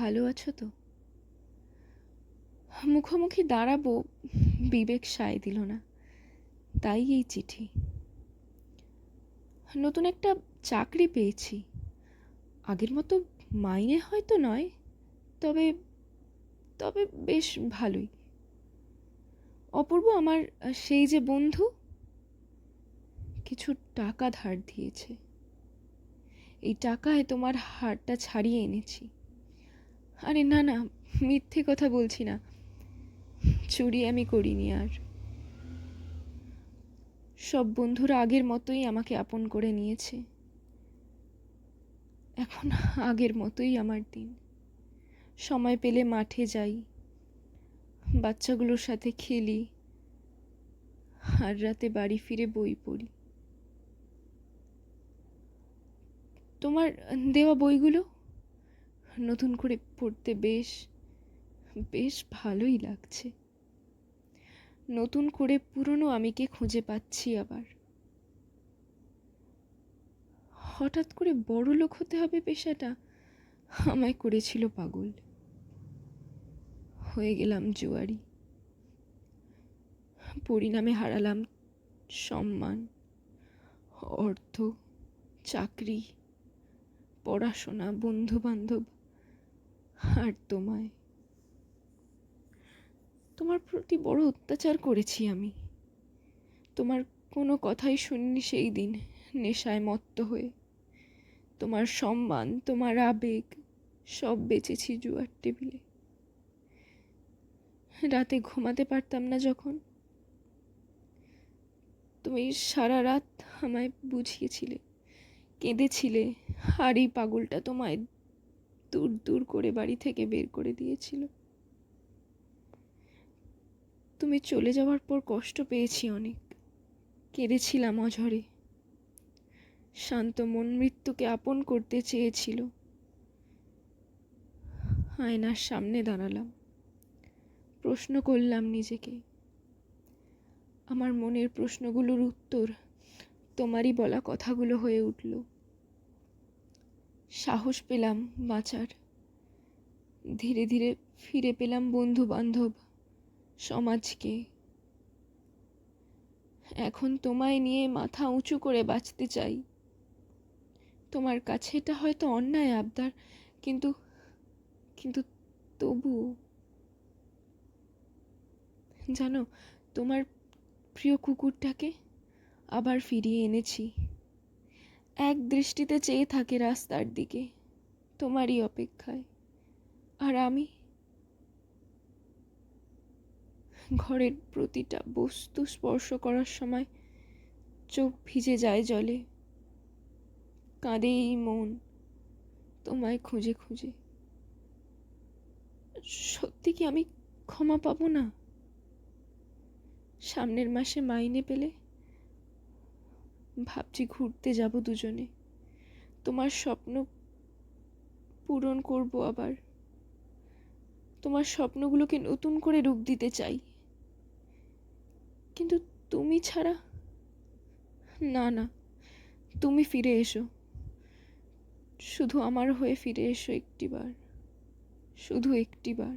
ভালো আছো তো? মুখোমুখি দাঁড়াবো, বিবেক সায় দিল না। তাই এই চিঠি। নতুন একটা চাকরি পেয়েছি। আগের মতো মাইনে হয়তো নয়, তবে তবে বেশ ভালোই। অপূর্ব আমার সেই যে বন্ধু, কিছু টাকা ধার দিয়েছে। এই টাকায় তোমার হারটা ছাড়িয়ে এনেছি। আরে না না, মিথ্যে কথা বলছি না। চুরি আমি করিনি আর। সব বন্ধুরা আগের মতোই আমাকে আপন করে নিয়েছে। এখন আগের মতোই আমার দিন। সময় পেলে মাঠে যাই। বাচ্চাগুলোর সাথে খেলি। আর রাতে বাড়ি ফিরে বই পড়ি। তোমার দেওয়া বইগুলো? নতুন করে পড়তে বেশ বেশ ভালোই লাগছে। নতুন করে পুরনো আমিকে খুঁজে পাচ্ছি আবার। হঠাৎ করে বড় লোক হতে হবে পেশাটা, আমায় করেছিল পাগল। হয়ে গেলাম জুয়ারি। পরিণামে হারালাম সম্মান, অর্থ, চাকরি, পড়াশোনা বন্ধু বান্ধব আর তোমায়। তোমার প্রতি বড় অত্যাচার করেছি আমি। তোমার কোনো কথাই শুনিনি সেই দিন, নেশায় মত্ত হয়ে। তোমার সম্মান, তোমার আবেগ, সব বেঁচেছি জুয়ার টেবিলে। রাতে ঘুমাতে পারতাম না যখন। তুমি সারা রাত আমায় বুঝিয়েছিলে, কেঁদেছিলে আর এই পাগলটা তোমায় দূর দূর করে বাড়ি থেকে বের করে দিয়েছিল। তুমি চলে যাওয়ার পর কষ্ট পেয়েছি অনেক। কেঁদেছিলাম অঝরে। শান্ত মন মৃত্যুকে আপন করতে চেয়েছিল। আয়নার সামনে দাঁড়ালাম। প্রশ্ন করলাম নিজেকে। আমার মনের প্রশ্নগুলোর উত্তর তোমারই বলা কথাগুলো হয়ে উঠল। সাহস পেলাম বাঁচার। ধীরে ধীরে ফিরে পেলাম বন্ধু বান্ধব সমাজকে। এখন তোমায় নিয়ে মাথা উঁচু করে বাঁচতে চাই। তোমার কাছে এটা হয়তো অন্যায়, আবদার, কিন্তু কিন্তু তবুও। জানো, তোমার প্রিয় কুকুরটাকে আবার ফিরিয়ে এনেছি। এক দৃষ্টিতে চেয়ে থাকে রাস্তার দিকে, তোমারই অপেক্ষায়। আর আমি? ঘরের প্রতিটা বস্তু স্পর্শ করার সময় চোখ ভিজে যায় জলে। কাঁদে এই মন তোমায় খুঁজে খুঁজে। সত্যি কি আমি ক্ষমা পাবো না? সামনের মাসে মাইনে পেলে ভাবছি ঘুরতে যাব দুজনে। তোমার স্বপ্ন পূরণ করব আবার। তোমার স্বপ্নগুলোকে নতুন করে রূপ দিতে চাই। কিন্তু তুমি ছাড়া না না, তুমি ফিরে এসো। শুধু আমার হয়ে ফিরে এসো একটিবার। শুধু একটিবার।